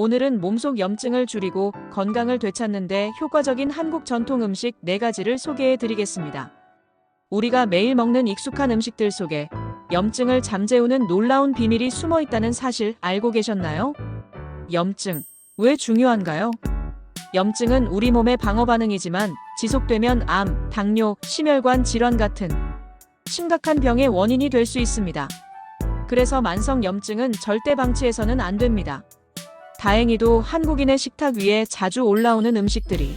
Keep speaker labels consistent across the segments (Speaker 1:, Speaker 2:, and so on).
Speaker 1: 오늘은 몸속 염증을 줄이고 건강을 되찾는데 효과적인 한국 전통 음식 4가지를 소개해 드리겠습니다. 우리가 매일 먹는 익숙한 음식들 속에 염증을 잠재우는 놀라운 비밀이 숨어 있다는 사실 알고 계셨나요? 염증. 왜 중요한가요? 염증은 우리 몸의 방어 반응이지만 지속되면 암, 당뇨, 심혈관 질환 같은 심각한 병의 원인이 될 수 있습니다. 그래서 만성 염증은 절대 방치해서는 안 됩니다. 다행히도 한국인의 식탁 위에 자주 올라오는 음식들이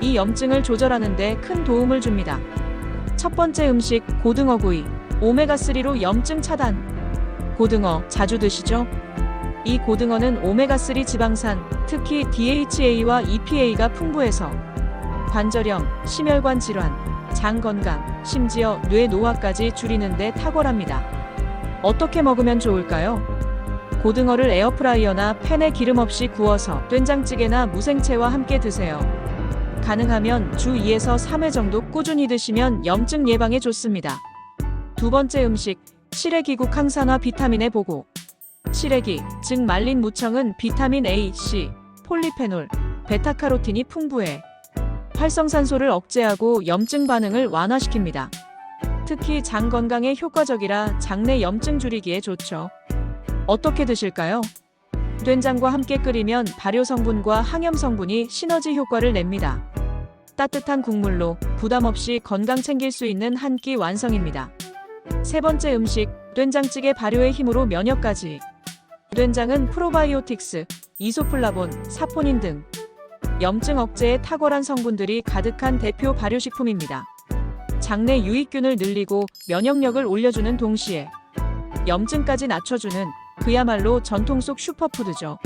Speaker 1: 이 염증을 조절하는 데 큰 도움을 줍니다. 첫 번째 음식 고등어구이 오메가3로 염증 차단 고등어 자주 드시죠? 이 고등어는 오메가3 지방산, 특히 DHA와 EPA가 풍부해서 관절염, 심혈관 질환, 장 건강, 심지어 뇌 노화까지 줄이는 데 탁월합니다. 어떻게 먹으면 좋을까요? 고등어를 에어프라이어나 팬에 기름 없이 구워서 된장찌개나 무생채와 함께 드세요. 가능하면 주 2에서 3회 정도 꾸준히 드시면 염증 예방에 좋습니다. 두 번째 음식, 시래기국 항산화 비타민의 보고. 시래기, 즉 말린 무청은 비타민 A, C, 폴리페놀, 베타카로틴이 풍부해 활성산소를 억제하고 염증 반응을 완화시킵니다. 특히 장 건강에 효과적이라 장내 염증 줄이기에 좋죠. 어떻게 드실까요? 된장과 함께 끓이면 발효 성분과 항염 성분이 시너지 효과를 냅니다. 따뜻한 국물로 부담 없이 건강 챙길 수 있는 한 끼 완성입니다. 세 번째 음식, 된장찌개 발효의 힘으로 면역까지. 된장은 프로바이오틱스, 이소플라본, 사포닌 등 염증 억제에 탁월한 성분들이 가득한 대표 발효식품입니다. 장내 유익균을 늘리고 면역력을 올려주는 동시에 염증까지 낮춰주는 그야말로 전통 속 슈퍼푸드죠.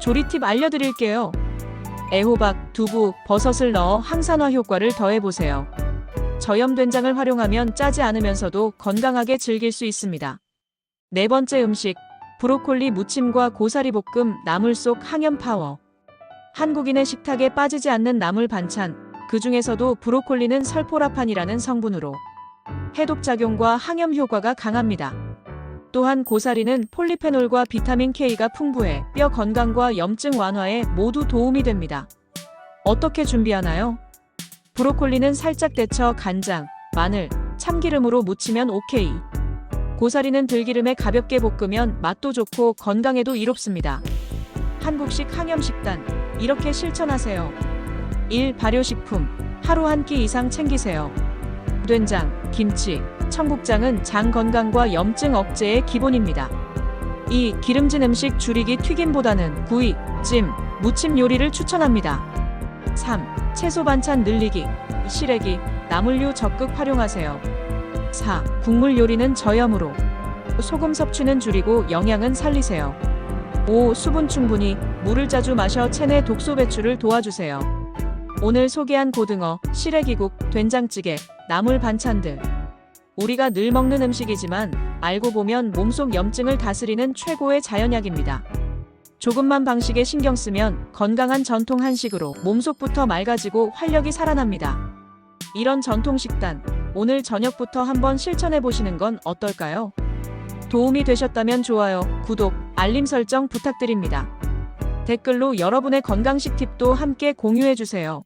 Speaker 1: 조리 팁 알려드릴게요. 애호박, 두부, 버섯을 넣어 항산화 효과를 더해보세요. 저염 된장을 활용하면 짜지 않으면서도 건강하게 즐길 수 있습니다. 네 번째 음식, 브로콜리 무침과 고사리 볶음 나물 속 항염 파워. 한국인의 식탁에 빠지지 않는 나물 반찬, 그 중에서도 브로콜리는 설포라판이라는 성분으로 해독 작용과 항염 효과가 강합니다. 또한 고사리는 폴리페놀과 비타민 K가 풍부해 뼈 건강과 염증 완화에 모두 도움이 됩니다. 어떻게 준비하나요? 브로콜리는 살짝 데쳐 간장, 마늘, 참기름으로 무치면 오케이. 고사리는 들기름에 가볍게 볶으면 맛도 좋고 건강에도 이롭습니다. 한국식 항염 식단 이렇게 실천하세요. 1. 발효식품 하루 한 끼 이상 챙기세요. 된장, 김치, 청국장은 장 건강과 염증 억제의 기본입니다. 2. 기름진 음식 줄이기 튀김보다는 구이, 찜, 무침 요리를 추천합니다. 3. 채소 반찬 늘리기, 시래기, 나물류 적극 활용하세요. 4. 국물 요리는 저염으로 소금 섭취는 줄이고 영양은 살리세요. 5. 수분 충분히 물을 자주 마셔 체내 독소 배출을 도와주세요. 오늘 소개한 고등어, 시래기국, 된장찌개, 나물 반찬들. 우리가 늘 먹는 음식이지만 알고 보면 몸속 염증을 다스리는 최고의 자연약입니다. 조금만 방식에 신경 쓰면 건강한 전통 한식으로 몸속부터 맑아지고 활력이 살아납니다. 이런 전통 식단, 오늘 저녁부터 한번 실천해 보시는 건 어떨까요? 도움이 되셨다면 좋아요, 구독, 알림 설정 부탁드립니다. 댓글로 여러분의 건강식 팁도 함께 공유해 주세요.